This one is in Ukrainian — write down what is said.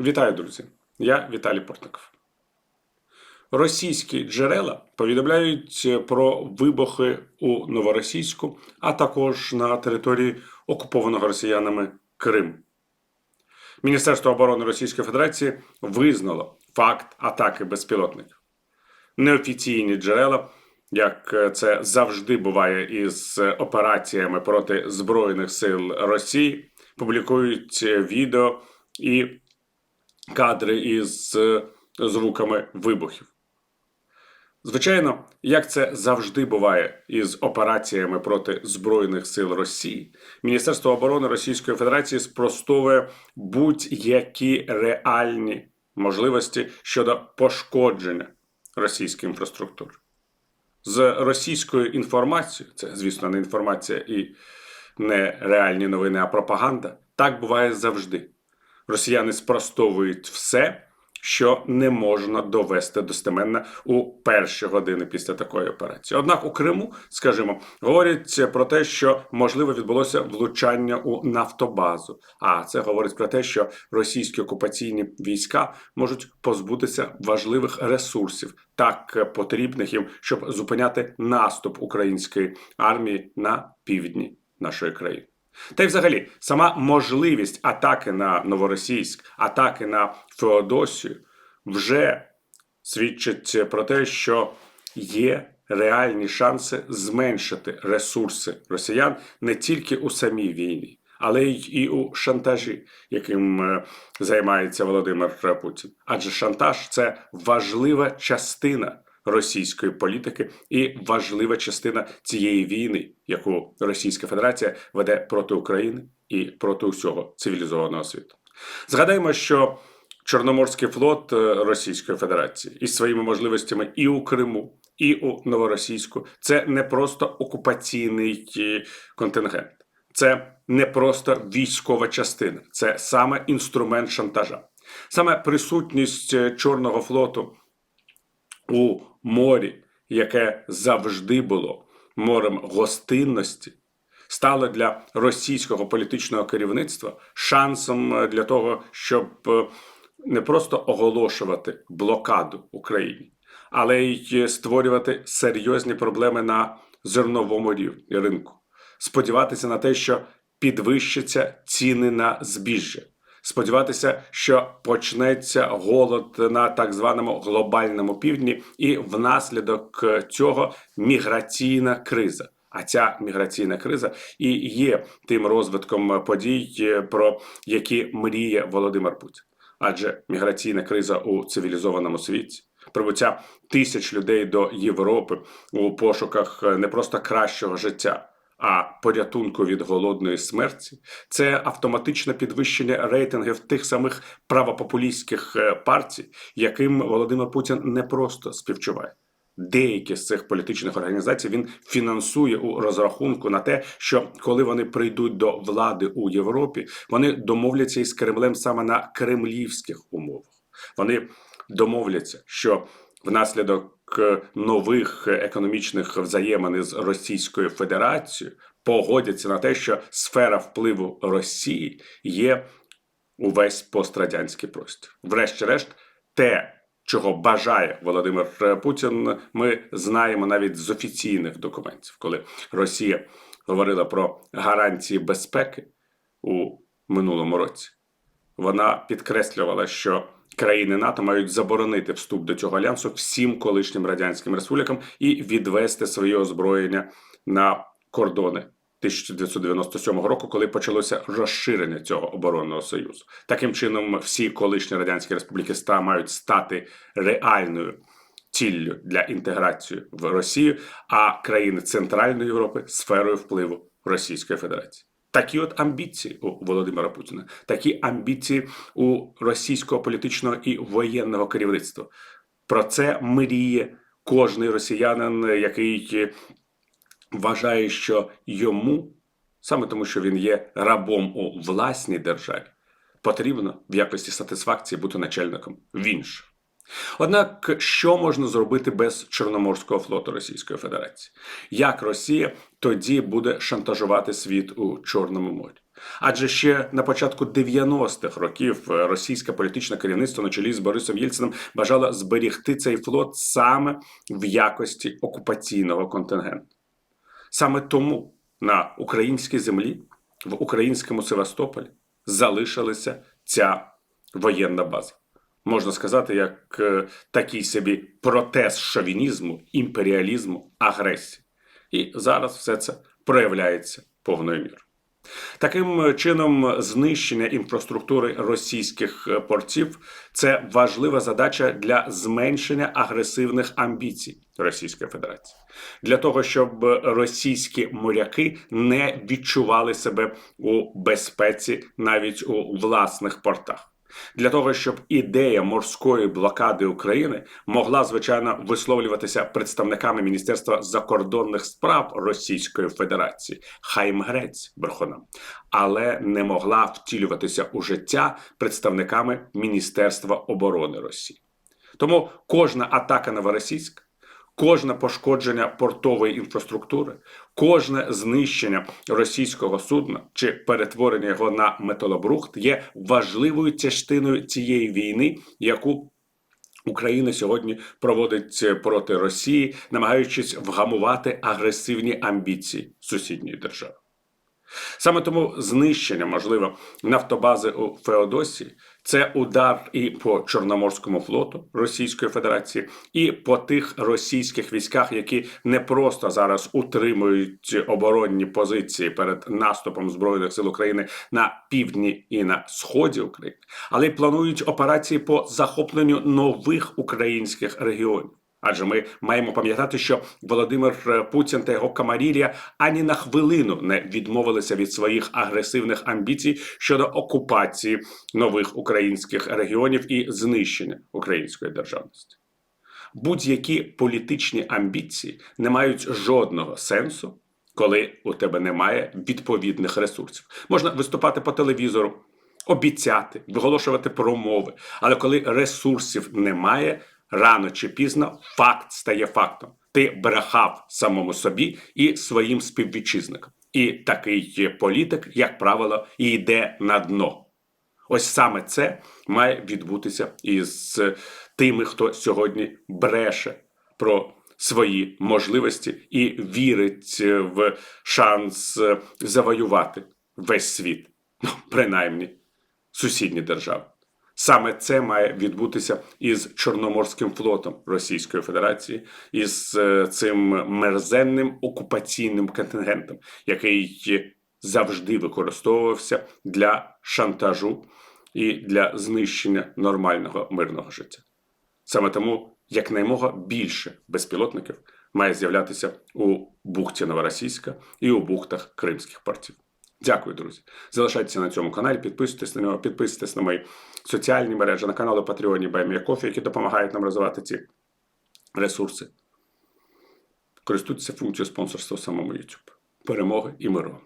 Вітаю, друзі! Я Віталій Портников. Російські джерела повідомляють про вибухи у Новоросійську, а також на території окупованого росіянами Крим. Міністерство оборони Російської Федерації визнало факт атаки безпілотників. Неофіційні джерела, як це завжди буває із операціями проти Збройних сил Росії, публікують відео і кадри із звуками вибухів. Звичайно, як це завжди буває із операціями проти Збройних сил Росії, Міністерство оборони Російської Федерації спростовує будь-які реальні можливості щодо пошкодження російської інфраструктури. З російською інформацією, це, звісно, не інформація і не реальні новини, а пропаганда, так буває завжди. Росіяни спростовують все, що не можна довести достеменно у перші години після такої операції. Однак у Криму, скажімо, говорять про те, що можливо відбулося влучання у нафтобазу. А це говорить про те, що російські окупаційні війська можуть позбутися важливих ресурсів, так потрібних їм, щоб зупиняти наступ української армії на півдні нашої країни. Та й взагалі, сама можливість атаки на Новоросійськ, атаки на Феодосію вже свідчить про те, що є реальні шанси зменшити ресурси росіян не тільки у самій війні, але й і у шантажі, яким е, займається Володимир Путін. Адже шантаж це важлива частина російської політики і важлива частина цієї війни, яку Російська Федерація веде проти України і проти усього цивілізованого світу. Згадаємо, що Чорноморський флот е, Російської Федерації із своїми можливостями і у Криму, і у Новоросійську це не просто окупаційний е, контингент, це не просто військова частина, це саме інструмент шантажа. Саме присутність е, Чорного флоту у морі, яке завжди було морем гостинності, стало для російського політичного керівництва шансом для того, щоб не просто оголошувати блокаду Україні, але й створювати серйозні проблеми на зерновому рівні ринку, сподіватися на те, що підвищаться ціни на збіжжя сподіватися, що почнеться голод на так званому глобальному півдні, і внаслідок цього міграційна криза. А ця міграційна криза і є тим розвитком подій, про які мріє Володимир Путін. Адже міграційна криза у цивілізованому світі, прибуття тисяч людей до Європи у пошуках не просто кращого життя, а порятунку від голодної смерті це автоматичне підвищення рейтингів тих самих правопопулістських е, партій, яким Володимир Путін не просто співчуває. Деякі з цих політичних організацій він фінансує у розрахунку на те, що коли вони прийдуть до влади у Європі, вони домовляться із Кремлем саме на кремлівських умовах. Вони домовляться, що внаслідок нових економічних взаємин з Російською Федерацією погодяться на те, що сфера впливу Росії є увесь пострадянський простір. Врешті-решт, те, чого бажає Володимир Путін, ми знаємо навіть з офіційних документів, коли Росія говорила про гарантії безпеки у минулому році. Вона підкреслювала, що країни НАТО мають заборонити вступ до цього альянсу всім колишнім радянським республікам і відвести своє озброєння на кордони 1997 року, коли почалося розширення цього оборонного союзу. Таким чином, всі колишні радянські республіки ста мають стати реальною. Ціллю для інтеграції в Росію, а країни Центральної Європи сферою впливу Російської Федерації. Такі от амбіції у Володимира Путіна, такі амбіції у російського політичного і воєнного керівництва. Про це мріє кожний росіянин, який вважає, що йому, саме тому, що він є рабом у власній державі, потрібно в якості сатисфакції бути начальником в інших. Однак, що можна зробити без Чорноморського флоту Російської Федерації? Як Росія тоді буде шантажувати світ у Чорному морі? Адже ще на початку 90-х років е, російське політичне керівництво на чолі з Борисом Єльцином бажало зберігти цей флот саме в якості окупаційного контингенту. Саме тому на українській землі, в українському Севастополі, залишилася ця воєнна база. Можна сказати, як е, такий собі протест шовінізму, імперіалізму, агресії. І зараз все це проявляється повною мірою. Таким чином, знищення інфраструктури російських е, портів це важлива задача для зменшення агресивних амбіцій Російської Федерації, для того, щоб російські моряки не відчували себе у безпеці навіть у власних портах. Для того щоб ідея морської блокади України могла звичайно висловлюватися представниками Міністерства закордонних справ Російської Федерації, хай їм грець брехунам, але не могла втілюватися у життя представниками Міністерства оборони Росії. Тому кожна атака новоросійська, кожне пошкодження портової інфраструктури, кожне знищення російського судна чи перетворення його на металобрухт є важливою частиною цієї війни, яку Україна сьогодні проводить проти Росії, намагаючись вгамувати агресивні амбіції сусідньої держави. Саме тому знищення, можливо, нафтобази у Феодосії це удар і по Чорноморському флоту Російської Федерації, і по тих російських військах, які не просто зараз утримують оборонні позиції перед наступом збройних сил України на півдні і на сході України, але й планують операції по захопленню нових українських регіонів. Адже ми маємо пам'ятати, що Володимир е, Путін та його камарір'я ані на хвилину не відмовилися від своїх агресивних амбіцій щодо окупації нових українських регіонів і знищення української державності. Будь-які політичні амбіції не мають жодного сенсу, коли у тебе немає відповідних ресурсів. Можна виступати по телевізору, обіцяти, виголошувати промови, але коли ресурсів немає рано чи пізно факт стає фактом. Ти брехав самому собі і своїм співвітчизникам. І такий політик, як правило, і йде на дно. Ось саме це має відбутися із тими, хто сьогодні бреше про свої можливості і вірить в шанс завоювати весь світ, ну принаймні сусідні держави. Саме це має відбутися із Чорноморським флотом Російської Федерації, із е, цим мерзенним окупаційним контингентом, який завжди використовувався для шантажу і для знищення нормального мирного життя. Саме тому якнаймога більше безпілотників має з'являтися у бухті Новоросійська і у бухтах Кримських портів. Дякую, друзі. Залишайтеся на цьому каналі, підписуйтесь на нього, підписуйтесь на мої соціальні мережі, на канали Patreon і Кофі, які допомагають нам розвивати ці ресурси. Користуйтеся функцією спонсорства в самому YouTube. Перемоги і миру!